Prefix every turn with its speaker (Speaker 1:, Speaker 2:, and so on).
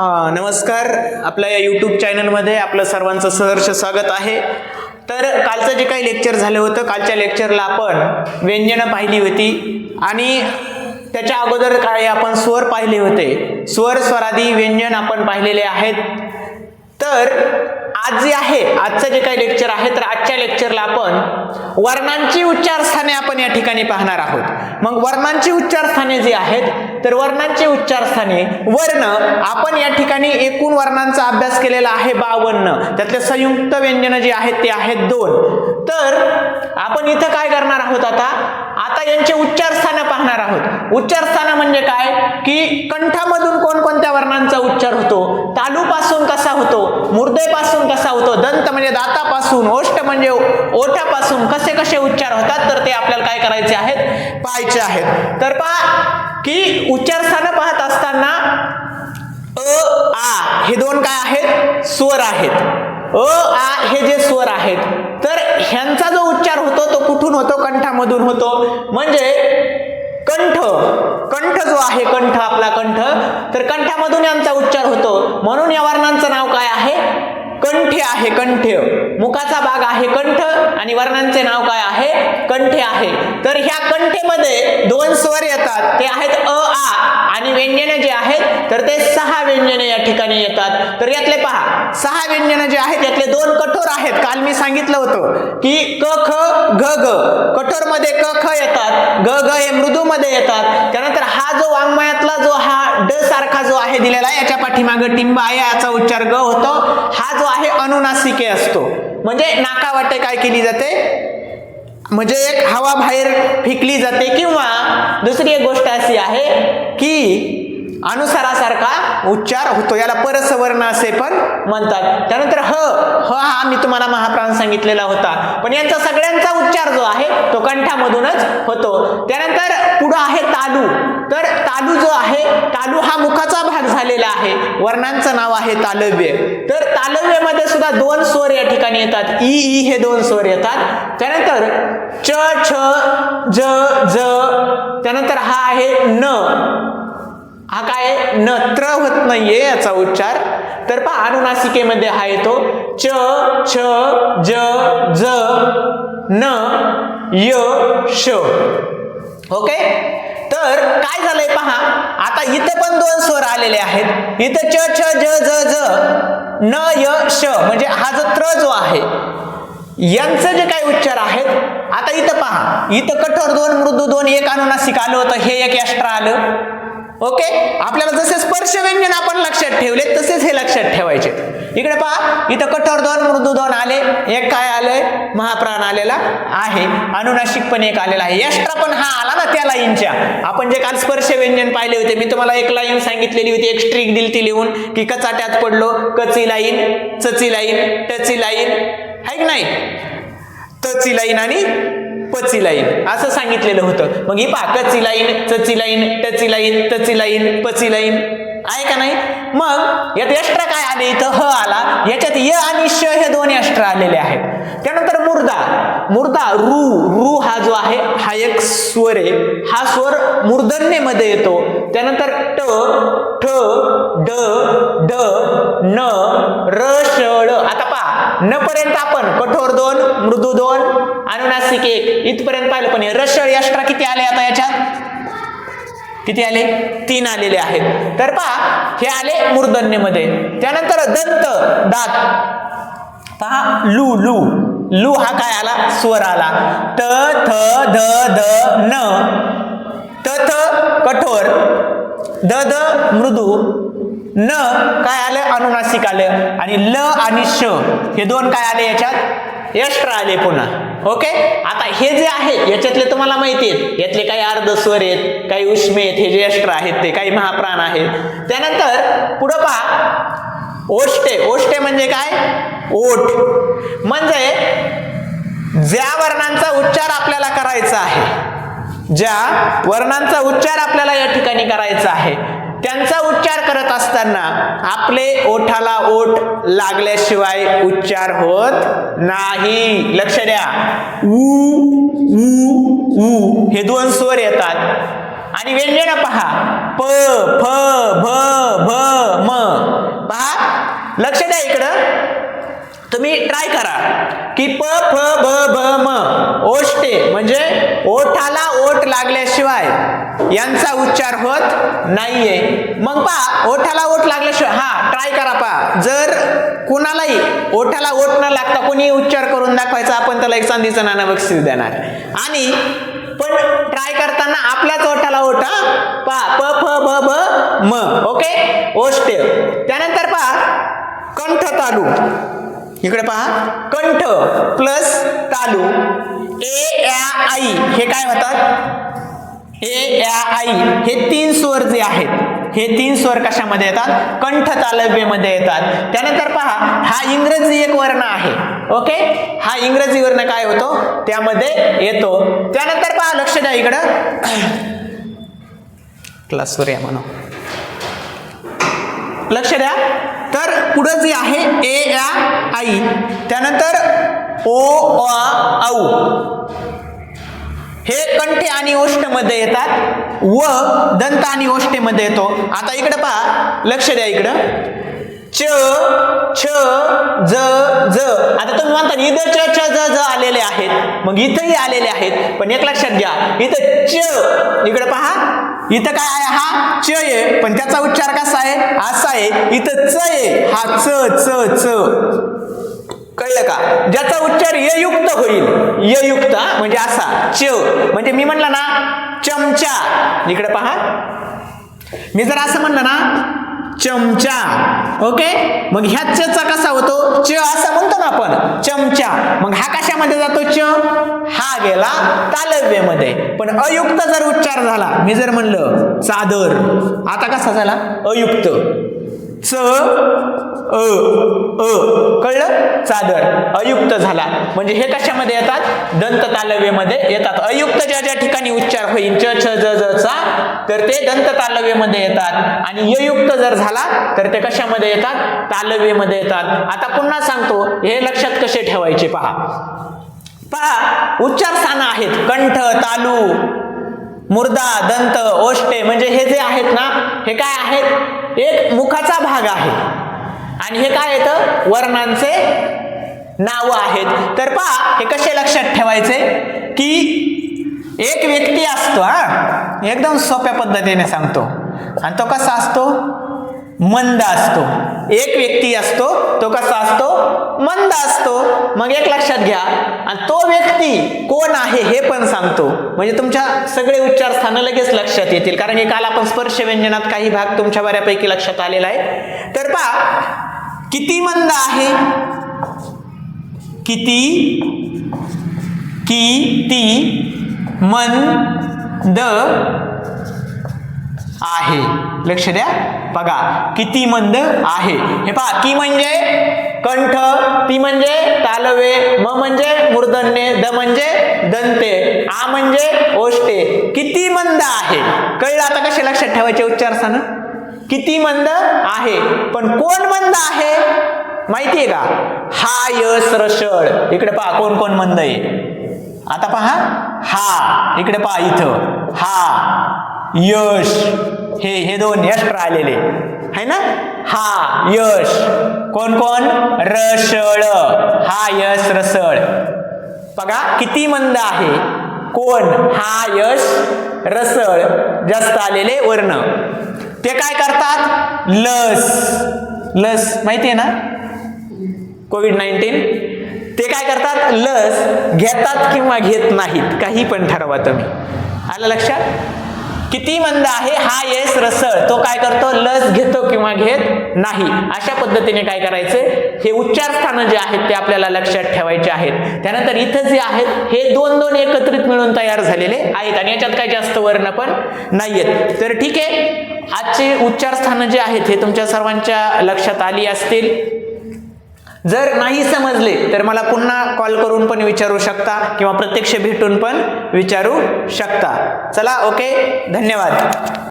Speaker 1: नमस्कार. आपल्या या यूट्यूब चॅनलमध्ये आपलं सर्वांचं सहर्ष स्वागत आहे. तर कालचं जे काही लेक्चर झालं होतं कालच्या लेक्चरला आपण व्यंजनं पाहिली होती. आणि त्याच्या अगोदर काही आपण स्वर पाहिले होते. स्वर स्वरादी व्यंजन आपण पाहिलेले आहेत. तर आज जे आहे आजचं जे काही लेक्चर आहे तर आजच्या लेक्चरला आपण वर्णांची उच्चारस्थाने आपण या ठिकाणी पाहणार आहोत. मग वर्णांची उच्चारस्थाने जी आहेत तर वर्णांची उच्चारस्थाने वर्ण आपण या ठिकाणी एकूण वर्णांचा अभ्यास केलेला आहे बावन्न. त्यातले संयुक्त व्यंजन जे आहेत ते आहेत दोन. तर आपण इथं काय करणार आहोत आता? आता यांचे उच्चारस्थानं पाहणार आहोत. उच्चारस्थानं म्हणजे काय? की कंठामधून कोणकोणत्या वर्णांचा उच्चार होतो? तालूपासून कसा होतो? मुर्देपासून कसा होतो? दंत म्हणजे दातापासून ओष्ट म्हणजे ओठापासून कसे कसे उच्चार होतात? तर ते आपल्याला काय करायचे आहेत? पाहायचे आहेत. तर पहा की उच्चारस्थानं पाहत असताना अ आ हे दोन काय आहेत? स्वर आहेत. अ आ हे जे स्वर आहेत तर ह्यांचा जो उच्चार होतो तो कुठून होतो? कंठामधून होतो. म्हणजे कंठ कंठ जो आहे कंठ आपला कंठ तर कंठामधून यांचा उच्चार होतो. म्हणून या वर्णांचं नाव काय आहे? कंठे आहे कंठ. मुखाचा भाग आहे कंठ आणि वर्णांचे नाव काय आहे? कंठे आहे. तर ह्या कंठेमध्ये दोन स्वर येतात. ते आहेत अ आ आणि व्यंजने जे आहेत तर ते सहा व्यंजने या ठिकाणी येतात. तर यातले पहा. सहा व्यंजने जे आहेत यातले दोन कठोर आहेत. काल मी सांगितलं होतं की क ख ग ग. कठोरमध्ये क ख येतात. ग ग हे मृदू मध्ये येतात. त्यानंतर हा जो वाङ्मयातला जो हा ड सारखा जो आहे दिलेला आहे याच्या पाठीमागे टिंब आहे याचा उच्चार ग होतो. हा जो आहे हे अनुनासिके असतो. म्हणजे नाकावाटे काय केली जाते? म्हणजे एक हवा बाहेर फेकली जाते किंवा दुसरी एक गोष्ट अशी आहे की अनुसारासारखा उच्चार होतो. याला परसवर्ण असे पण म्हणतात. त्यानंतर ह ह हा मी तुम्हाला महाप्राण सांगितलेला होता. पण यांचा सगळ्यांचा उच्चार जो आहे तो कंठामधूनच होतो. त्यानंतर पुढं आहे तालू. तालू जो आहे तालू हा मुखाचा भाग झालेला आहे. वर्णांचं नाव आहे तालव्य. तर तालव्यमध्ये सुद्धा दोन स्वर या ठिकाणी येतात. ई ई हे दोन स्वर येतात. त्यानंतर च छ ज ज त्यानंतर हा आहे न. हा काय न नत्र होत नाहीये याचा उच्चार. तर पहा अनुनासिकेमध्ये हा येतो. च छ ज ज न य श. ओके? तर काय झालंय पहा? आता इथे पण दोन स्वर आलेले आहेत. इथं च छ ज ज ज. न य श. म्हणजे हा जो त्र जो आहे यांचं जे काही उच्चार आहेत आता इथं पहा. इथं कठोर दोन मृदू दोन एक अनुनासिक आलं होतं. हे एक एक्स्ट्रा आलं. ओके आपल्याला जसे स्पर्श व्यंजन आपण लक्षात ठेवले तसेच हे लक्षात ठेवायचे. इकडे पहा इथं कठोर दोन मृदू दोन आले. एक काय आलंय? महाप्राण आलेला आहे. अनुनाशिक पण एक आलेला आहे. एक्स्ट्रा पण हा आला ना त्या लाईनच्या. आपण जे काल स्पर्श व्यंजन पाहिले होते मी तुम्हाला एक लाईन सांगितलेली होती एक स्ट्रिक दिली ती लिहून की कचाट्यात पडलो कची लाईन चची लाईन टची लाईन. आहे की नाही? तची लाईन आणि पची लाईन. असं सांगितलेलं होतं. मग ही पहा कची लाईन चची लाईन टची लाईन तची लाईन पची लाईन. आहे का नाही? मग यात एक्स्ट्रा काय आले इथं? ह आला. याच्यात य आणि श हे दोन एक्स्ट्रा आलेले आहेत. त्यानंतर मुर्दा. मुर्दा रू. रू हा जो आहे हा एक स्वर आहे. हा स्वर मूर्धन्यमध्ये येतो. त्यानंतर ट ठ ड ड न र ष ळ. आता न पर्यंत आपण कठोर दोन मृदू दोन अनुनासिक एक. इथपर्यंत पाहिलं पण रसळ एक्स्ट्रा किती आले आता याच्यात? किती आले? तीन आलेले आहेत. तर पहा हे आले मूर्धन्यमध्ये. त्यानंतर दंत दात. पहा लू लू. लू हा काय आला? स्वर आला. त थ ध ध न. त थ कठोर. द द मृदू. न काय आलं? अनुनासिक आलं. आणि ल आणि श हे दोन काय आले याच्यात? यष्ट्र आले पुन्हा. ओके आता हे जे आहे याच्यातले तुम्हाला माहिती आहेत. यातले काही अर्ध स्वर आहेत काही उष्मे आहेत हे जे यष्ट्र आहेत ते काही महाप्राण आहेत. त्यानंतर पुढं पहा. ओष्टे ओष्टे म्हणजे काय? ओठ. म्हणजे ज्या वर्णांचा उच्चार आपल्याला करायचा आहे ज्या वर्णांचा उच्चार आपल्याला या ठिकाणी करायचा आहे त्यांचा उच्चार करत असताना आपले ओठाला ओठ लागल्याशिवाय उच्चार होत नाही. लक्ष द्या. ऊ ऊ ऊ हे दोन स्वर येतात. आणि व्यंजन पहा. प फ भ भ म. लक्ष द्या इकडं. तुम्ही ट्राय करा. की प फ ब भ म ओष्टे म्हणजे ओठाला ओठ लागल्याशिवाय यांचा उच्चार होत नाहीये. मग पा ओठाला ओठ लागल्याशिवाय हा ट्राय करा पा जर कुणालाही ओठाला ओठ न लागता कोणी उच्चार करून दाखवायचा आपण त्याला एक चांदीचं नाणं बक्षीस देणार. आणि पण ट्राय करताना आपल्याच ओठाला ओठ पा प फ ब भ म ओके? ओष्टे त्यानंतर पा कंठ तालू इकडे पहा. कंठ प्लस तालू. ए या आई. हे काय होतात ए या आई. हे तीन स्वर जे आहेत हे तीन स्वर कशामध्ये येतात? कंठ तालव्यमध्ये येतात. त्यानंतर पहा हा इंग्रजी एक वर्ण आहे. ओके? हा इंग्रजी वर्ण काय होतो? त्यामध्ये येतो. त्यानंतर पहा लक्ष द्या इकडं. क्लासवर या म्हणून. लक्ष द्या. तर पुढं जे आहे ए या आई. त्यानंतर ओ अ औ. हे कंठे आणि ओष्ठमध्ये येतात. व दंत आणि ओष्ठेमध्ये येतो. आता इकडं पहा. लक्ष द्या इकडं. च छ ज ज. आता तुम्ही म्हणता इथं च छ ज ज आलेले आहेत. मग इथंही आलेले आहेत. पण एक लक्षात घ्या इथं च इकडे पहा. इथं काय आहे? हा च आहे. पण त्याचा उच्चार कसा आहे? असा आहे. इथं च आहे. हा च च च. कळलं का? ज्याचा उच्चार ययुक्त होईल. ययुक्त म्हणजे असा. च. म्हणजे मी म्हणलं ना चमचा. इकडे पहा. मी जर असं म्हणलं ना चमचा. ओके? मग ह्या च चा कसा होतो? च असं म्हणतो ना आपण. चमचा. मग हा कशामध्ये जातो च? हा गेला तालव्यमध्ये. पण अयुक्त जर उच्चार झाला मी जर म्हणलं चादर आता कसा झाला? अयुक्त. च अ अ कळलं? चादर अयुक्त झाला. म्हणजे हे कशामध्ये येतात? दंत तालव्यमध्ये येतात. अयुक्त ज्या ज्या ठिकाणी उच्चार होईल च छ ज चा तर ते दंत तालव्यमध्ये येतात. आणि ययुक्त जर झाला तर ते कशामध्ये येतात? तालव्यमध्ये येतात. आता पुन्हा सांगतो हे लक्षात कसे ठेवायचे पहा. पहा उच्चार स्थानं आहेत. कंठ तालू मुर्दा दंत ओष्टे म्हणजे हे जे आहेत ना हे काय आहेत? एक मुखाचा भाग आहे. आणि हे काय येतं वर्णांचे नाव आहेत. तर पहा हे कसे लक्षात ठेवायचे? की एक व्यक्ती असतो हा. एकदम सोप्या पद्धतीने सांगतो. आणि तो कसा असतो? मंद असतो. एक व्यक्ती असतो तो कसा असतो? मंद असतो. मग एक लक्षात घ्या. आणि तो व्यक्ती कोण आहे हे पण सांगतो. म्हणजे तुमच्या सगळे उच्चार स्थानं लगेच लक्षात येतील. कारण हे काल आपण स्पर्श व्यंजनात काही भाग तुमच्या बऱ्यापैकी लक्षात आलेला आहे. तर पहा किती मंद आहे? किती? की ती मंद आहे. लक्ष द्या. बघा किती मंद आहे. हे पहा की म्हणजे? कंठ ती म्हणजे तालवे म म्हणजे मूर्धन्य द म्हणजे दंते आ म्हणजे ओष्टे किती मंद आहे? कळलं आता कसे लक्षात ठेवायचे उच्चारसानं? किती मंद आहे? पण कोण मंद आहे? माहिती आहे का? हा यस रसळ इकडे पहा कोण कोण मंद आहे? आता पहा. हा. इकडे पहा इथं. हा. यश. हे हे दोन यश आलेले है ना? हा यश. कोण कोण? रसळ. हा यश रसळ. बघा किती मंद आहे. कोण? हा यश रसळ. जास्त आलेले वर्ण. ते काय करतात? लस. लस माहिती आहे ना? COVID nineteen. ते काय करतात? लस घेतात किंवा घेत नाहीत. काही पण ठरवा तुम्ही. आलं लक्षात? किती मंद आहे? हा येस रसळ. तो काय करतो? लस घेतो किंवा घेत नाही. अशा पद्धतीने काय करायचे? हे उच्चार स्थानं जे आहेत ते आपल्याला लक्षात ठेवायचे आहेत. त्यानंतर इथं जे आहेत हे दोन दोन एकत्रित मिळून तयार झालेले आहेत. आणि याच्यात काय जास्त वर्ण पण नाहीयेत. तर ठीक आहे. आजचे उच्चारस्थानं जे आहेत हे तुमच्या सर्वांच्या लक्षात आली असतील. जर नाही समजले तर मला पुन्हा कॉल करून पण विचारू शकता किंवा प्रत्यक्ष भेटून पण विचारू शकता. चला ओके? धन्यवाद.